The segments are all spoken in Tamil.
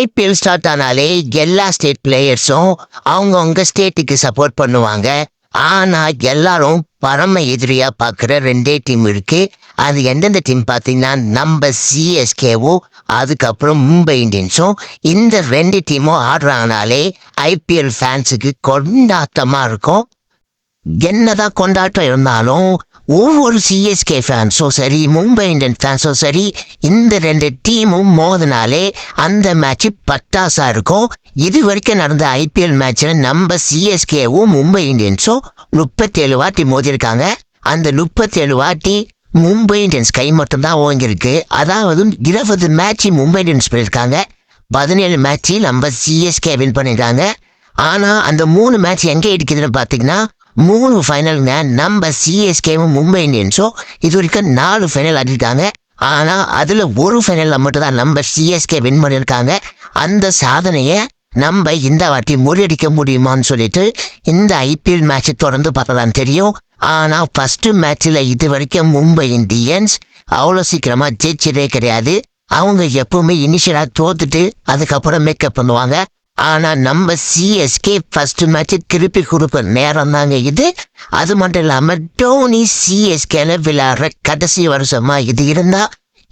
ஐபிஎல் ஸ்டார்ட் ஆனாலே எல்லா ஸ்டேட் பிளேயர்ஸும் அவங்கவுங்க ஸ்டேட்டுக்கு சப்போர்ட் பண்ணுவாங்க. ஆனால் எல்லாரும் பரம எதிரியாக பார்க்குற ரெண்டே டீம் இருக்கு. அது எந்தெந்த டீம் பார்த்தீங்கன்னா நம்ம சிஎஸ்கேவும் அதுக்கப்புறம் மும்பை இந்தியன்ஸும் இந்த ரெண்டு டீமும் ஆடுறாங்கனாலே ஐபிஎல் ஃபேன்ஸுக்கு கொண்டாட்டமாக இருக்கும். என்னதான் கொண்டாட்டம் இருந்தாலும் ஒவ்வொரு சிஎஸ்கே ஃபேன்ஸும் சரி மும்பை இந்தியன் ஃபேன்ஸும் சரி இந்த ரெண்டு டீமும் மோதினாலே அந்த மேட்ச் பத்தாசா இருக்கும். இது வரைக்கும் நடந்த ஐபிஎல் மேட்ச்சில் நம்ம சிஎஸ்கேவும் மும்பை இந்தியன்ஸும் முப்பத்தேழு வாட்டி மோதிருக்காங்க அந்த முப்பத்தேழு வாட்டி மும்பை இந்தியன்ஸ் கை மட்டும்தான் ஓங்கியிருக்கு. அதாவது இருபது மேட்ச் மும்பை இந்தியன்ஸ் போயிருக்காங்க. பதினேழு மேட்ச் நம்ம சிஎஸ்கே வின் பண்ணியிருக்காங்க. ஆனால் அந்த மூணு மேட்ச் எங்கே இருக்குதுன்னு பார்த்தீங்கன்னா மூணு ஃபைனலுங்க நம்ம சிஎஸ்கேவும் மும்பை இந்தியன்ஸும் இது வரைக்கும் நாலு ஃபைனல் ஆடிருக்காங்க. ஆனால் அதில் ஒரு ஃபைனலில் மட்டும்தான் நம்ம சிஎஸ்கே வின் பண்ணியிருக்காங்க. அந்த சாதனையை நம்ம இந்த வாட்டி முறியடிக்க முடியுமான்னு சொல்லிட்டு இந்த ஐபிஎல் மேட்ச்சை தொடர்ந்து பார்த்ததான் தெரியும். ஆனால் ஃபஸ்ட்டு மேட்ச்சில் இது வரைக்கும் மும்பை இந்தியன்ஸ் அவ்வளோ சீக்கிரமாக ஜெயிச்சதே கிடையாது. அவங்க எப்பவுமே இனிஷியலாக தோத்துட்டு அதுக்கப்புறம் மேக்கப் பண்ணுவாங்க. ஆனா நம்ம சிஎஸ்கே ஃபர்ஸ்ட் மேட்ச் திருப்பி கொடுப்ப நேரம் தாங்க இது. அது மட்டும் இல்லாம டோனி சிஎஸ்கேல விளையாடுற கடைசி வருஷமா இது இருந்தா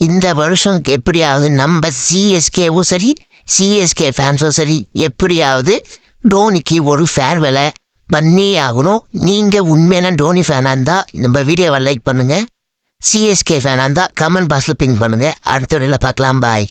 இந்த வருஷம் எப்படியாவது நம்ம சிஎஸ்கேவும் சரி சிஎஸ்கே ஃபேன்ஸும் சரி எப்படியாவது டோனிக்கு ஒரு ஃபேர்வெலை பண்ணி ஆகணும். நீங்க உண்மையான டோனி ஃபேனா இருந்தா நம்ம வீடியோவை லைக் பண்ணுங்க. சிஎஸ்கே ஃபேனா இருந்தா கமெண்ட் பாக்ஸ்ல பிங்க் பண்ணுங்க. அடுத்த வீடியோல பார்க்கலாம். பாய்